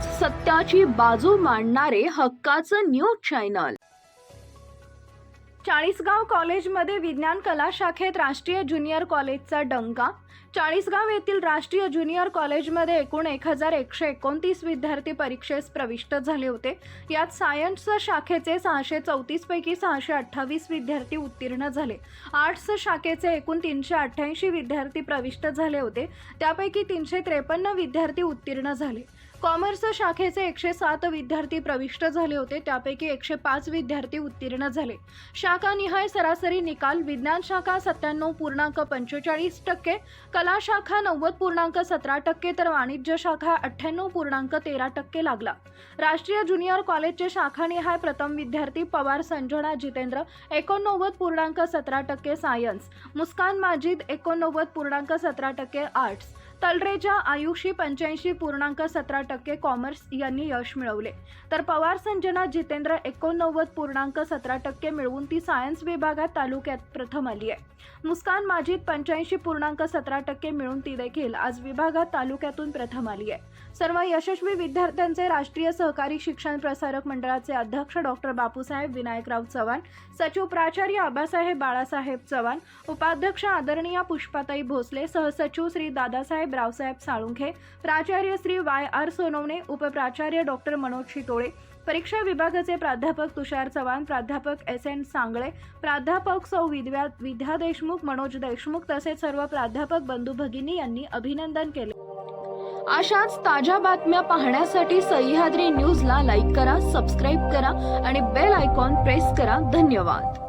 सत्याची बाजू मांडणारे हक्काचं न्यूज चॅनल. चाळीसगाव कॉलेजमध्ये विज्ञान कला शाखेत राष्ट्रीय ज्युनियर कॉलेजचा डंका. चाळीसगाव येथील राष्ट्रीय ज्युनियर कॉलेजमध्ये एकूण एक हजार एकशे एकोणतीस विद्यार्थी परीक्षेस प्रविष्ट झाले होते. यात सायन्स शाखेचे सहाशे चौतीसपैकी सहाशे अठ्ठावीस विद्यार्थी उत्तीर्ण झाले. आर्ट्स शाखेचे एकूण तीनशे अठ्ठ्याऐंशी विद्यार्थी प्रविष्ट झाले होते. त्यापैकी तीनशे त्रेपन्न विद्यार्थी उत्तीर्ण झाले. कॉमर्स शाखेचे एकशे सात विद्यार्थी प्रविष्ट झाले होते. त्यापैकी एकशे पाच विद्यार्थी उत्तीर्ण झाले. शाखानिहाय सरासरी निकाल विज्ञान शाखा सत्त्याण्णव पूर्णांक पंचेचाळीस टक्के कला शाखा नव्वद पूर्णांक सतरा टक्के तर वाणिज्य शाखा अठ्ठ्याण्णव पूर्णांक तेरा टक्के लागला. राष्ट्रीय ज्युनियर कॉलेजचे शाखानिहाय प्रथम विद्यार्थी पवार संजना जितेंद्र एकोणनव्वद पूर्णांक सतरा टक्के सायन्स मुस्कान माजिद एकोणनव्वद पूर्णांक सतरा टक्के आर्ट्स तलरेजा आयुषी पंच्याऐंशी पूर्णांक सतरा टक्के कॉमर्स यांनी यश मिळवले. तर पवार संजना जितेंद्र एकोणनव्वद पूर्णांक सतरा टक्के मिळवून ती सायन्स विभागात तालुक्यात प्रथम आली आहे. मुस्कान माजीद पंच्याऐंशी पूर्णांक सतरा टक्के मिळून ती देखील आज विभागात तालुक्यातून प्रथम आली आहे. सर्व यशस्वी विद्यार्थ्यांचे राष्ट्रीय सहकारी शिक्षण प्रसारक मंडळाचे अध्यक्ष डॉक्टर बापूसाहेब विनायकराव चव्हाण सचिव प्राचार्य आबासाहेब बाळासाहेब चव्हाण उपाध्यक्ष आदरणीय पुष्पाताई भोसले सहसचिव श्री दादासाहेब रावसाहेब साळुंखे प्राचार्य श्री वाय आर सोनवणे उपप्राचार्य डॉक्टर मनोज शितोळे परीक्षा विभागाचे प्राध्यापक तुषार चव्हाण प्राध्यापक एस एन सांगळे प्राध्यापक सौ विद्या विद्या देशमुख मनोज देशमुख तसेच सर्व प्राध्यापक बंधू भगिनी यांनी अभिनंदन केले. अशाच ताज्या बातम्या पाहण्यासाठी सह्याद्री न्यूजला लाईक करा सबस्क्राईब करा आणि बेल आयकॉन प्रेस करा. धन्यवाद.